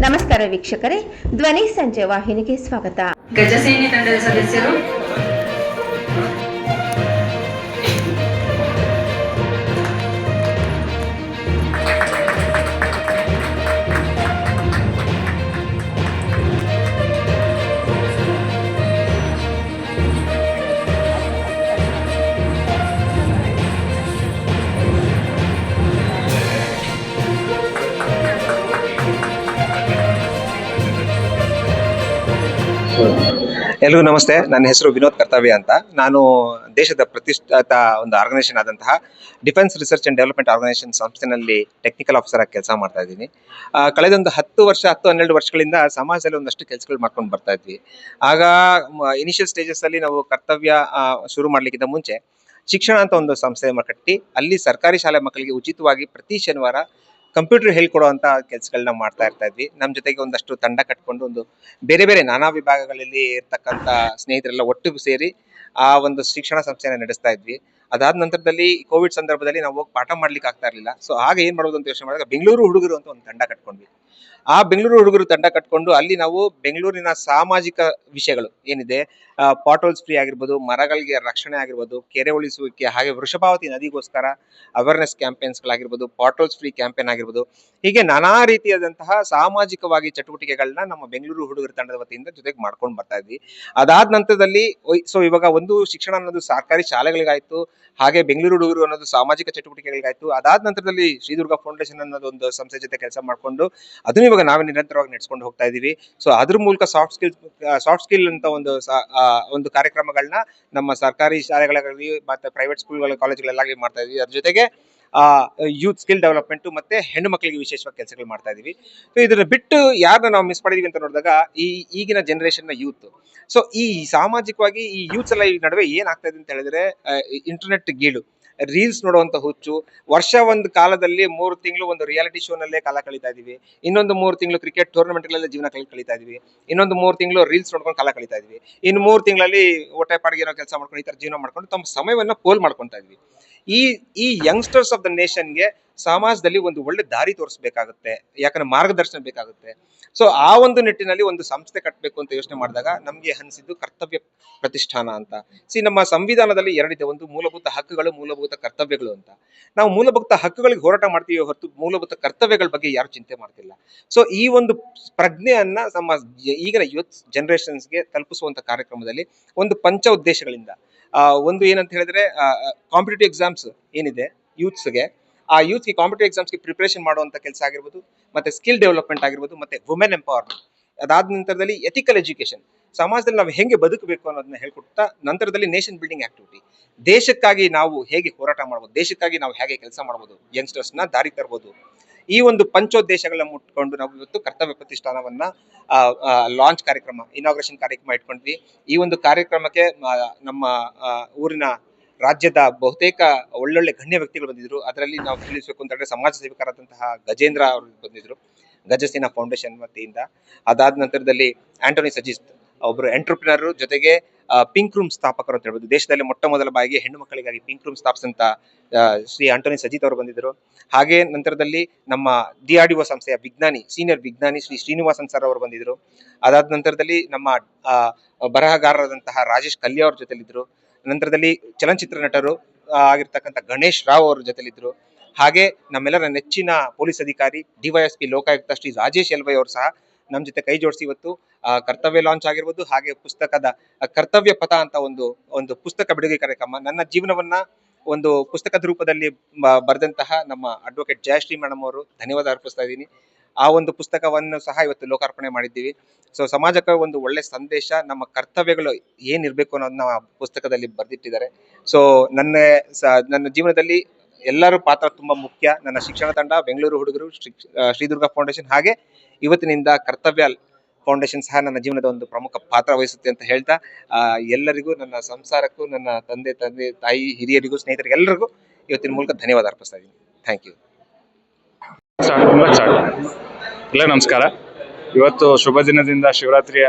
ನಮಸ್ಕಾರ ವೀಕ್ಷಕರೇ. ಧ್ವನಿ ಸಂಜೆ ವಾಹಿನಿಗೆ ಸ್ವಾಗತ. ಗಜಸೇನೆ ತಂಡದ ಸದಸ್ಯರು ಎಲ್ರಿಗೂ ನಮಸ್ತೆ. ನನ್ನ ಹೆಸರು ವಿನೋದ್ ಕರ್ತವ್ಯ ಅಂತ. ನಾನು ದೇಶದ ಪ್ರತಿಷ್ಠಿತ ಒಂದು ಆರ್ಗನೈಸೇಷನ್ ಆದಂತಹ defence research and development organisation ಸಂಸ್ಥೆನಲ್ಲಿ technical officer ಆಗಿ ಕೆಲಸ ಮಾಡ್ತಾ ಇದ್ದೀನಿ. ಕಳೆದೊಂದು ಹತ್ತು ವರ್ಷ, ಹತ್ತು ಹನ್ನೆರಡು ವರ್ಷಗಳಿಂದ ಸಮಾಜದಲ್ಲಿ ಒಂದಷ್ಟು ಕೆಲಸಗಳು ಮಾಡ್ಕೊಂಡು ಬರ್ತಾ ಇದ್ವಿ. ಆಗ ಇನಿಷಿಯಲ್ ಸ್ಟೇಜಸ್ ಅಲ್ಲಿ ನಾವು ಕರ್ತವ್ಯ ಶುರು ಮಾಡಲಿಕ್ಕಿಂತ ಮುಂಚೆ ಶಿಕ್ಷಣ ಅಂತ ಒಂದು ಸಂಸ್ಥೆ ಕಟ್ಟಿ, ಅಲ್ಲಿ ಸರ್ಕಾರಿ ಶಾಲೆ ಮಕ್ಕಳಿಗೆ ಉಚಿತವಾಗಿ ಪ್ರತಿ ಶನಿವಾರ ಕಂಪ್ಯೂಟರ್ ಹೇಳ್ಕೊಡುವಂತ ಕೆಲಸಗಳನ್ನ ಮಾಡ್ತಾ ಇರ್ತಾ ಇದ್ವಿ. ನಮ್ಮ ಜೊತೆಗೆ ಒಂದಷ್ಟು ತಂಡ ಕಟ್ಕೊಂಡು ಒಂದು ಬೇರೆ ಬೇರೆ ನಾನಾ ವಿಭಾಗಗಳಲ್ಲಿ ಇರ್ತಕ್ಕಂಥ ಸ್ನೇಹಿತರೆಲ್ಲ ಒಟ್ಟಿಗೂ ಸೇರಿ ಆ ಒಂದು ಶಿಕ್ಷಣ ಸಂಸ್ಥೆನ ನಡೆಸ್ತಾ ಇದ್ವಿ. ಅದಾದ ನಂತರದಲ್ಲಿ ಕೋವಿಡ್ ಸಂದರ್ಭದಲ್ಲಿ ನಾವು ಹೋಗಿ ಪಾಠ ಮಾಡ್ಲಿಕ್ಕೆ ಆಗ್ತಾ ಇರಲಿಲ್ಲ. ಸೊ ಆಗ ಏನ್ ಮಾಡೋದು ಅಂತ ಯೋಚನೆ ಮಾಡಿದಾಗ ಬೆಂಗಳೂರು ಹುಡುಗರು ಅಂತ ಒಂದು ತಂಡ ಕಟ್ಕೊಂಡ್ವಿ. ಆ ಬೆಂಗಳೂರು ಹುಡುಗರು ತಂಡ ಕಟ್ಕೊಂಡು ಅಲ್ಲಿ ನಾವು ಬೆಂಗಳೂರಿನ ಸಾಮಾಜಿಕ ವಿಷಯಗಳು ಏನಿದೆ ಪಾಟೋಲ್ಸ್ ಫ್ರೀ ಆಗಿರ್ಬೋದು, ಮರಗಳಿಗೆ ರಕ್ಷಣೆ ಆಗಿರ್ಬೋದು, ಕೆರೆ ಉಳಿಸುವಿಕೆ, ಹಾಗೆ ವೃಷಭಾವತಿ ನದಿಗೋಸ್ಕರ ಅವೇರ್ನೆಸ್ ಕ್ಯಾಂಪೇನ್ಸ್ಗಳಾಗಿರ್ಬೋದು ಪಾಟೋಲ್ಸ್ ಫ್ರೀ ಕ್ಯಾಂಪೇನ್ ಆಗಿರ್ಬೋದು, ಹೀಗೆ ನಾನಾ ರೀತಿಯಾದಂತಹ ಸಾಮಾಜಿಕವಾಗಿ ಚಟುವಟಿಕೆಗಳನ್ನ ನಮ್ಮ ಬೆಂಗಳೂರು ಹುಡುಗರ ತಂಡದ ವತಿಯಿಂದ ಜೊತೆಗೆ ಮಾಡ್ಕೊಂಡು ಬರ್ತಾ ಇದ್ವಿ. ಅದಾದ ನಂತರದಲ್ಲಿ ಸೊ ಇವಾಗ ಒಂದು ಶಿಕ್ಷಣ ಅನ್ನೋದು ಸರ್ಕಾರಿ ಶಾಲೆಗಳಿಗಾಯ್ತು, ಹಾಗೆ ಬೆಂಗಳೂರು ಹುಡುಗರು ಅನ್ನೋದು ಸಾಮಾಜಿಕ ಚಟುವಟಿಕೆಗಳಿಗಾಯ್ತು, ಅದಾದ ನಂತರದಲ್ಲಿ ಶ್ರೀದುರ್ಗ ಫೌಂಡೇಶನ್ ಅನ್ನೋದು ಒಂದು ಸಂಸ್ಥೆ ಜೊತೆ ಕೆಲಸ ಮಾಡ್ಕೊಂಡು, ಅದನ್ನು ಇವಾಗ ನಾವೇ ನಿರಂತರವಾಗಿ ನಡೆಸ್ಕೊಂಡು ಹೋಗ್ತಾ ಇದೀವಿ. ಸೊ ಅದ್ರ ಮೂಲಕ ಸಾಫ್ಟ್ ಸ್ಕಿಲ್ ಸಾಫ್ಟ್ ಸ್ಕಿಲ್ ಅಂತ ಒಂದು ಒಂದು ಕಾರ್ಯಕ್ರಮಗಳನ್ನ ನಮ್ಮ ಸರ್ಕಾರಿ ಶಾಲೆಗಳಲ್ಲಿ ಮತ್ತೆ ಪ್ರೈವೇಟ್ ಸ್ಕೂಲ್ಗಳ ಕಾಲೇಜ್ಗಳೆಲ್ಲಾಗಲಿ ಮಾಡ್ತಾ ಇದೀವಿ. ಅದ್ರ ಜೊತೆಗೆ ಯೂತ್ ಸ್ಕಿಲ್ ಡೆವಲಪ್ಮೆಂಟ್ ಮತ್ತೆ ಹೆಣ್ಣು ಮಕ್ಕಳಿಗೆ ವಿಶೇಷವಾಗಿ ಕೆಲಸಗಳು ಮಾಡ್ತಾ ಇದೀವಿ. ಸೊ ಇದನ್ನ ಬಿಟ್ಟು ಯಾರನ್ನ ನಾವು ಮಿಸ್ ಮಾಡಿದೀವಿ ಅಂತ ನೋಡಿದಾಗ ಈ ಈಗಿನ ಜನರೇಷನ್ ಯೂತ್ ಸೊ ಈ ಸಾಮಾಜಿಕವಾಗಿ ಈ ಯೂತ್ಸ್ ಎಲ್ಲ ಈ ನಡುವೆ ಏನಾಗ್ತಾ ಇದೆ ಅಂತ ಹೇಳಿದ್ರೆ ಇಂಟರ್ನೆಟ್ ಗೀಳು. ರೀಲ್ಸ್ ನೋಡುವಂತ ಹುಚ್ಚು. ವರ್ಷ ಒಂದು ಕಾಲದಲ್ಲಿ ಮೂರು ತಿಂಗಳು ಒಂದು ರಿಯಾಲಿಟಿ ಶೋ ನಲ್ಲೇ ಕಾಲ ಕಳೀತಾ ಇದೀವಿ ಇನ್ನೊಂದು ಮೂರು ತಿಂಗಳು ಕ್ರಿಕೆಟ್ ಟೂರ್ನಮೆಂಟ್ಗಳಲ್ಲೇ ಜೀವನ ಕಳಿ ಕಳೀತಾ ಇದೀವಿ ಇನ್ನೊಂದು ಮೂರು ತಿಂಗಳು ರೀಲ್ಸ್ ನೋಡ್ಕೊಂಡು ಕಾಲ ಕಳೀತಾ ಇದೀವಿ ಇನ್ನು ಮೂರು ತಿಂಗಳಲ್ಲಿ ಹೊಟ್ಟೆ ಪಾಡಿಗೆ ಏನೋ ಕೆಲಸ ಮಾಡ್ಕೊಂಡು ಈ ತರ ಜೀವನ ಮಾಡ್ಕೊಂಡು ತಮ್ಮ ಸಮಯವನ್ನ ಪೋಲ್ ಮಾಡ್ಕೊತಾ ಇದ್ವಿ. ಈ ಈ ಯಂಗ್ಸ್ಟರ್ಸ್ ಆಫ್ ದ ನೇಷನ್ಗೆ ಸಮಾಜದಲ್ಲಿ ಒಂದು ಒಳ್ಳೆ ದಾರಿ ತೋರಿಸ್ಬೇಕಾಗುತ್ತೆ, ಯಾಕಂದ್ರೆ ಮಾರ್ಗದರ್ಶನ ಬೇಕಾಗುತ್ತೆ. ಸೊ ಆ ಒಂದು ನಿಟ್ಟಿನಲ್ಲಿ ಒಂದು ಸಂಸ್ಥೆ ಕಟ್ಟಬೇಕು ಅಂತ ಯೋಚನೆ ಮಾಡಿದಾಗ ನಮಗೆ ಅನಿಸಿದ್ದು ಕರ್ತವ್ಯ ಪ್ರತಿಷ್ಠಾನ ಅಂತ. ಸಿ ನಮ್ಮ ಸಂವಿಧಾನದಲ್ಲಿ ಎರಡಿದೆ, ಒಂದು ಮೂಲಭೂತ ಹಕ್ಕುಗಳು, ಮೂಲಭೂತ ಕರ್ತವ್ಯಗಳು ಅಂತ. ನಾವು ಮೂಲಭೂತ ಹಕ್ಕುಗಳಿಗೆ ಹೋರಾಟ ಮಾಡ್ತೀವಿ ಹೊರತು ಮೂಲಭೂತ ಕರ್ತವ್ಯಗಳ ಬಗ್ಗೆ ಯಾರು ಚಿಂತೆ ಮಾಡ್ತಿಲ್ಲ. ಸೊ ಈ ಒಂದು ಪ್ರಜ್ಞೆಯನ್ನ ನಮ್ಮ ಈಗಿನ ಯೂತ್ ಜನರೇಷನ್ಸ್ಗೆ ತಲುಪಿಸುವಂತ ಕಾರ್ಯಕ್ರಮದಲ್ಲಿ ಒಂದು ಪಂಚ ಉದ್ದೇಶಗಳಿಂದ ಒಂದು ಏನಂತ ಹೇಳಿದ್ರೆ ಕಾಂಪಿಟೇಟಿವ್ ಎಕ್ಸಾಮ್ಸ್ ಏನಿದೆ ಯೂತ್ಸ್ಗೆ ಆ ಯೂತ್ಗೆ ಕಾಂಪಿಟೇಟಿವ್ ಎಕ್ಸಾಮ್ಸ್ಗೆ ಪ್ರಿಪರೇಷನ್ ಮಾಡುವಂಥ ಕೆಲಸ ಆಗಿರ್ಬೋದು, ಮತ್ತೆ ಸ್ಕಿಲ್ ಡೆವಲಪ್ಮೆಂಟ್ ಆಗಿರ್ಬೋದು, ಮತ್ತೆ ವುಮೆನ್ ಎಂಪವರ್ಮೆಂಟ್ ಅದಾದ ನಂತರದಲ್ಲಿ ಎಥಿಕಲ್ ಎಜುಕೇಶನ್ ಸಮಾಜದಲ್ಲಿ ನಾವು ಹೆಂಗೆ ಬದುಕಬೇಕು ಅನ್ನೋದನ್ನ ಹೇಳ್ಕೊಡ್ತಾ, ನಂತರದಲ್ಲಿ ನೇಷನ್ ಬಿಲ್ಡಿಂಗ್ ಆಕ್ಟಿವಿಟಿ ದೇಶಕ್ಕಾಗಿ ನಾವು ಹೇಗೆ ಹೋರಾಟ ಮಾಡ್ಬೋದು, ದೇಶಕ್ಕಾಗಿ ನಾವು ಹೇಗೆ ಕೆಲಸ ಮಾಡ್ಬೋದು ಯಂಗ್ಸ್ಟರ್ಸ್ನ ದಾರಿ ತರ್ಬೋದು. ಈ ಒಂದು ಪಂಚೋದ್ದೇಶಗಳನ್ನ ಮುಟ್ಕೊಂಡು ನಾವು ಇವತ್ತು ಕರ್ತವ್ಯ ಪ್ರತಿಷ್ಠಾನವನ್ನ ಲಾಂಚ್ ಕಾರ್ಯಕ್ರಮ ಇನಾಗ್ರೇಷನ್ ಕಾರ್ಯಕ್ರಮ ಇಟ್ಕೊಂಡ್ವಿ ಈ ಒಂದು ಕಾರ್ಯಕ್ರಮಕ್ಕೆ ನಮ್ಮ ಊರಿನ ರಾಜ್ಯದ ಬಹುತೇಕ ಒಳ್ಳೊಳ್ಳೆ ಗಣ್ಯ ವ್ಯಕ್ತಿಗಳು ಬಂದಿದ್ರು. ಅದರಲ್ಲಿ ನಾವು ತಿಳಿಸಬೇಕು ಅಂತ ಹೇಳಿದ್ರೆ ಸಮಾಜ ಸೇವಕರಾದಂತಹ ಗಜೇಂದ್ರ ಅವರು ಬಂದಿದ್ರು. ಗಜಸೇನಾ ಫೌಂಡೇಶನ್ ವತಿಯಿಂದ. ಅದಾದ ನಂತರದಲ್ಲಿ ಆಂಟೋನಿ ಸಜಿತ್ ಒಬ್ರು ಎಂಟರ್ಪ್ರಿನರ್ ಜೊತೆಗೆ ಪಿಂಕ್ ರೂಮ್ ಸ್ಥಾಪಕರು ಅಂತ ಹೇಳ್ಬೋದು. ದೇಶದಲ್ಲಿ ಮೊಟ್ಟ ಮೊದಲ ಬಾರಿಗೆ ಹೆಣ್ಣು ಮಕ್ಕಳಿಗಾಗಿ ಪಿಂಕ್ ರೂಮ್ ಸ್ಥಾಪಿಸಿದಂತ ಶ್ರೀ ಆಂಟೋನಿ ಸಜಿತ್ ಅವರು ಬಂದಿದ್ರು ಹಾಗೆ ನಂತರದಲ್ಲಿ ನಮ್ಮ ಡಿ ಆರ್ ಡಿ ಒ ಸಂಸ್ಥೆಯ ವಿಜ್ಞಾನಿ ಸೀನಿಯರ್ ವಿಜ್ಞಾನಿ ಶ್ರೀ ಶ್ರೀನಿವಾಸನ್ ಸರ್ ಅವರು ಬಂದಿದ್ರು ಅದಾದ ನಂತರದಲ್ಲಿ ನಮ್ಮ ಬರಹಗಾರರಾದಂತಹ ರಾಜೇಶ್ ಕಲ್ಯ ಅವ್ರ ಜೊತೆಲಿದ್ರು ನಂತರದಲ್ಲಿ ಚಲನಚಿತ್ರ ನಟರು ಆಗಿರ್ತಕ್ಕಂಥ ಗಣೇಶ್ ರಾವ್ ಅವ್ರ ಜೊತೆಲಿದ್ರು ಹಾಗೆ ನಮ್ಮೆಲ್ಲರ ನೆಚ್ಚಿನ ಪೊಲೀಸ್ ಅಧಿಕಾರಿ DYSP Lokayukta Shri Rajesh L Y ಅವರು ಸಹ ನಮ್ಮ ಜೊತೆ ಕೈ ಜೋಡಿಸಿ ಇವತ್ತು ಆ, ಕರ್ತವ್ಯ ಲಾಂಚ್ ಆಗಿರ್ಬೋದು ಹಾಗೆ ಪುಸ್ತಕದ ಕರ್ತವ್ಯ ಪಥ ಅಂತ ಒಂದು ಒಂದು ಪುಸ್ತಕ ಬಿಡುಗಡೆ ಕಾರ್ಯಕ್ರಮ. ನನ್ನ ಜೀವನವನ್ನ ಒಂದು ಪುಸ್ತಕದ ರೂಪದಲ್ಲಿ ಬರೆದಂತಹ ನಮ್ಮ ಅಡ್ವೊಕೇಟ್ ಜಯಶ್ರೀ ಮೇಡಮ್ ಅವರು ಧನ್ಯವಾದ ಅರ್ಪಿಸ್ತಾ ಇದ್ದೀನಿ. ಆ ಒಂದು ಪುಸ್ತಕವನ್ನು ಸಹ ಇವತ್ತು ಲೋಕಾರ್ಪಣೆ ಮಾಡಿದ್ದೀವಿ. ಸೊ ಸಮಾಜಕ್ಕೆ ಒಂದು ಒಳ್ಳೆ ಸಂದೇಶ ನಮ್ಮ ಕರ್ತವ್ಯಗಳು ಏನಿರ್ಬೇಕು ಅನ್ನೋದನ್ನ ಪುಸ್ತಕದಲ್ಲಿ ಬರೆದಿಟ್ಟಿದ್ದಾರೆ. ಸೊ ನನ್ನ ನನ್ನ ಜೀವನದಲ್ಲಿ ಎಲ್ಲರ ಪಾತ್ರ ತುಂಬಾ ಮುಖ್ಯ. ನನ್ನ ಶಿಕ್ಷಣ ತಂಡ, ಬೆಂಗಳೂರು ಹುಡುಗರು ಶ್ರೀದುರ್ಗ ಫೌಂಡೇಶನ್ ಹಾಗೆ ಇವತ್ತಿನಿಂದ ಕರ್ತವ್ಯ ಫೌಂಡೇಶನ್ ಸಹ ನನ್ನ ಜೀವನದ ಒಂದು ಪ್ರಮುಖ ಪಾತ್ರ ವಹಿಸುತ್ತೆ ಅಂತ ಹೇಳ್ತಾ ಎಲ್ಲರಿಗೂ, ನನ್ನ ಸಂಸಾರಕ್ಕೂ, ನನ್ನ ತಂದೆ ತಂದೆ, ತಾಯಿ, ಹಿರಿಯರಿಗೂ, ಸ್ನೇಹಿತರಿಗೆ ಎಲ್ಲರಿಗೂ ಇವತ್ತಿನ ಮೂಲಕ ಧನ್ಯವಾದ ಅರ್ಪಿಸ್ತಾ ಇದ್ದೀನಿ. ಥ್ಯಾಂಕ್ ಯು ಎಲ್ಲ ನಮಸ್ಕಾರ. ಇವತ್ತು ಶುಭ ದಿನದಿಂದ, ಶಿವರಾತ್ರಿಯ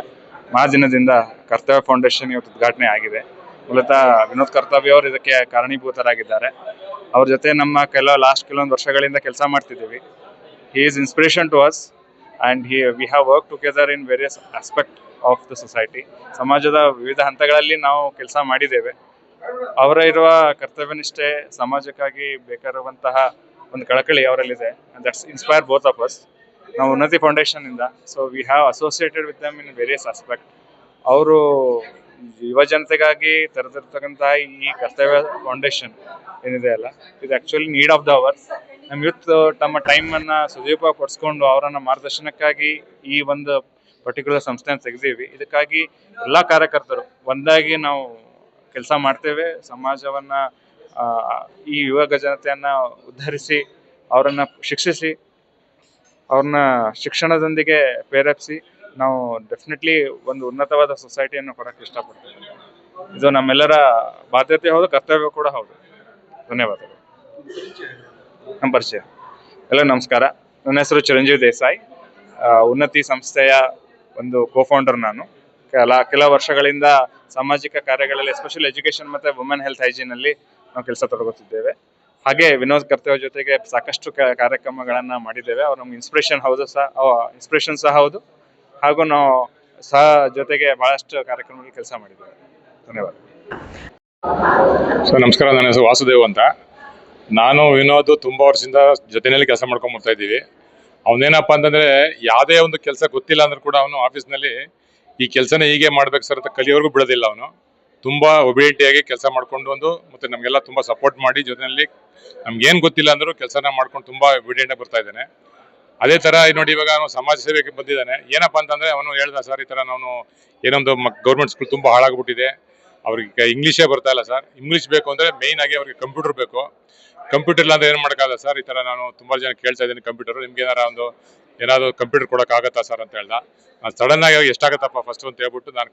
ಮಹಾದಿನದಿಂದ ಕರ್ತವ್ಯ ಫೌಂಡೇಶನ್ ಇವತ್ತು ಉದ್ಘಾಟನೆ ಆಗಿದೆ. ಮೂಲತಃ ವಿನೋದ್ ಕರ್ತವ್ಯ ಅವರು ಇದಕ್ಕೆ ಕಾರಣೀಭೂತರಾಗಿದ್ದಾರೆ. ಅವ್ರ ಜೊತೆ ನಮ್ಮ ಕೆಲವು ಲಾಸ್ಟ್ ಕೆಲವೊಂದು ವರ್ಷಗಳಿಂದ ಕೆಲಸ ಮಾಡ್ತಿದ್ದೀವಿ. He is inspiration to us and he we have work together in various aspect of the society ಸಮಾಜದ ವಿವಿಧ ಹಂತಗಳಲ್ಲಿ ನಾವು ಕೆಲಸ ಮಾಡಿದ್ದೇವೆ. ಅವರ ಇರುವ ಕರ್ತವ್ಯನಿಷ್ಠೆ ಸಮಾಜಕ್ಕಾಗಿ ಬೇಕಾಗಿರುವಂತಹ ಒಂದು ಕಳಕಳಿ ಅವರಲ್ಲಿದೆ. That's inspire both of us ನಾವು ಉನ್ನತಿ ಫೌಂಡೇಶನ್ ಇಂದ so we have associated with them in various aspect ಅವರು ಯುವ ಜನತೆಗಾಗಿ ತೆರೆದಿರ್ತಕ್ಕಂತಹ ಈ ಕರ್ತವ್ಯ ಫೌಂಡೇಶನ್ ಏನಿದೆ ಅಲ್ಲ, ಇದು actually need of the our ನಮ್ಮ ಯೂತ್ ತಮ್ಮ ಟೈಮ್ ಅನ್ನ ಸದುಪಯೋಗ ಪಡಿಸ್ಕೊಂಡು ಅವರನ್ನ ಮಾರ್ಗದರ್ಶನಕ್ಕಾಗಿ ಈ ಒಂದು ಪರ್ಟಿಕ್ಯುಲರ್ ಸಂಸ್ಥೆಯನ್ನು ತೆಗೆದೀವಿ. ಇದಕ್ಕಾಗಿ ಎಲ್ಲಾ ಕಾರ್ಯಕರ್ತರು ಒಂದಾಗಿ ನಾವು ಕೆಲಸ ಮಾಡ್ತೇವೆ. ಸಮಾಜವನ್ನ ಈ ಯುವ ಜನತೆಯನ್ನ ಉದ್ಧರಿಸಿ, ಅವರನ್ನ ಶಿಕ್ಷಿಸಿ, ಅವ್ರನ್ನ ಶಿಕ್ಷಣದೊಂದಿಗೆ ಪ್ರೇರೇಪಿಸಿ ನಾವು ಡೆಫಿನೆಟ್ಲಿ ಒಂದು ಉನ್ನತವಾದ ಸೊಸೈಟಿಯನ್ನು ಕೊಡಕ್ಕೆ ಇಷ್ಟಪಡ್ತೇವೆ. ಇದು ನಮ್ಮೆಲ್ಲರ ಬಾಧ್ಯತೆ ಹೌದು, ಕರ್ತವ್ಯ ಕೂಡ ಹೌದು. ಧನ್ಯವಾದಗಳು. ನಮ್ಮ ಪರಿಚಯ. ಎಲ್ಲ ನಮಸ್ಕಾರ. ನನ್ನ ಹೆಸರು ಚಿರಂಜೀವಿ ದೇಸಾಯಿ. ಉನ್ನತಿ ಸಂಸ್ಥೆಯ ಒಂದು ಕೋಫೌಂಡರ್ ನಾನು. ಕೆಲ ಕೆಲ ವರ್ಷಗಳಿಂದ ಸಾಮಾಜಿಕ ಕಾರ್ಯಗಳಲ್ಲಿ ಎಸ್ಪೆಷಲಿ ಎಜುಕೇಶನ್ ಮತ್ತು ವುಮೆನ್ ಹೆಲ್ತ್ ಹೈಜೀನಲ್ಲಿ ನಾವು ಕೆಲಸ ತೊಡಗುತ್ತಿದ್ದೇವೆ. ಹಾಗೆ ವಿನೋದ್ ಕರ್ತವ್ಯ ಜೊತೆಗೆ ಸಾಕಷ್ಟು ಕಾರ್ಯಕ್ರಮಗಳನ್ನು ಕಾರ್ಯಕ್ರಮಗಳನ್ನ ಮಾಡಿದ್ದೇವೆ. ಅವ್ರು ನಮ್ಗೆ ಇನ್ಸ್ಪಿರೇಷನ್ ಹೌದು ಸಹ ಇನ್ಸ್ಪಿರೇಷನ್ ಸಹ ಹೌದು. ಹಾಗೂ ನಾವು ಸಹ ಜೊತೆಗೆ ಬಹಳಷ್ಟು ಕಾರ್ಯಕ್ರಮದಲ್ಲಿ ಕೆಲಸ ಮಾಡಿದ್ದೇವೆ. ಧನ್ಯವಾದ. ಸರ್, ನಮಸ್ಕಾರ. ನನ್ನ ಹೆಸರು ವಾಸುದೇವ್ ಅಂತ. ನಾನು ವಿನೋದ್ ತುಂಬ ವರ್ಷದಿಂದ ಜೊತೆಯಲ್ಲಿ ಕೆಲಸ ಮಾಡ್ಕೊಂಡ್ ಬರ್ತಾ ಇದ್ದೀವಿ. ಅವನೇನಪ್ಪ ಅಂತಂದ್ರೆ ಯಾವುದೇ ಒಂದು ಕೆಲಸ ಗೊತ್ತಿಲ್ಲ ಅಂದ್ರೂ ಕೂಡ ಅವನು ಆಫೀಸ್ನಲ್ಲಿ ಈ ಕೆಲಸನ ಹೀಗೆ ಮಾಡ್ಬೇಕು ಸರ್ ಅಂತ ಕಲಿಯೋರ್ಗೂ ಬಿಡೋದಿಲ್ಲ ಅವನು. ತುಂಬಾ ಒಬಿಡಿಟಿಯಾಗಿ ಕೆಲಸ ಮಾಡ್ಕೊಂಡು ಒಂದು ಮತ್ತೆ ನಮಗೆಲ್ಲ ತುಂಬಾ ಸಪೋರ್ಟ್ ಮಾಡಿ ಜೊತೆಯಲ್ಲಿ ನಮ್ಗೇನು ಗೊತ್ತಿಲ್ಲ ಅಂದ್ರೂ ಕೆಲಸನ ಮಾಡ್ಕೊಂಡು ತುಂಬಾ ಒಬಿಡಿಯಂಟ್ ಆಗಿ ಬರ್ತಾ ಇದ್ದಾನೆ. ಅದೇ ತರ ನೋಡಿ ಇವಾಗ ಅವನು ಸಮಾಜ ಸೇವೆಗೆ ಬಂದಿದ್ದಾನೆ. ಏನಪ್ಪ ಅಂತಂದ್ರೆ ಅವನು ಹೇಳ್ದ, ಸರ್, ಈ ತರ ನಾನು ಏನೊಂದು ಗೌರ್ಮೆಂಟ್ ಸ್ಕೂಲ್ ತುಂಬಾ ಹಾಳಾಗ್ಬಿಟ್ಟಿದೆ. ಅವ್ರಿಗೆ ಇಂಗ್ಲೀಷೇ ಬರ್ತಾ ಇಲ್ಲ, ಸರ್. ಇಂಗ್ಲೀಷ್ ಬೇಕು ಅಂದ್ರೆ ಮೇಯ್ನ್ ಆಗಿ ಅವ್ರಿಗೆ ಕಂಪ್ಯೂಟರ್ ಬೇಕು. ಕಂಪ್ಯೂಟರ್ ಇಲ್ಲ ಅಂದ್ರೆ ಏನು ಮಾಡೋಕ್ಕಾಗಲ್ಲ, ಸರ್. ಈ ತರ ನಾನು ತುಂಬಾ ಜನ ಕೇಳ್ತಾ ಇದ್ದೀನಿ ಕಂಪ್ಯೂಟರ್ ನಿಮ್ಗೆ ಏನಾರ ಒಂದು, ಏನಾದ್ರು ಕಂಪ್ಯೂಟರ್ ಕೊಡೋಕ್ಕಾಗತ್ತಾ ಸರ್? ಅಂತ ಹೇಳ್ದ. ಸಡನ್ ಆಗಿ ಎಷ್ಟಾಗತ್ತಪ್ಪ ಫಸ್ಟ್ ಅಂತ ಹೇಳ್ಬಿಟ್ಟು ನಾನು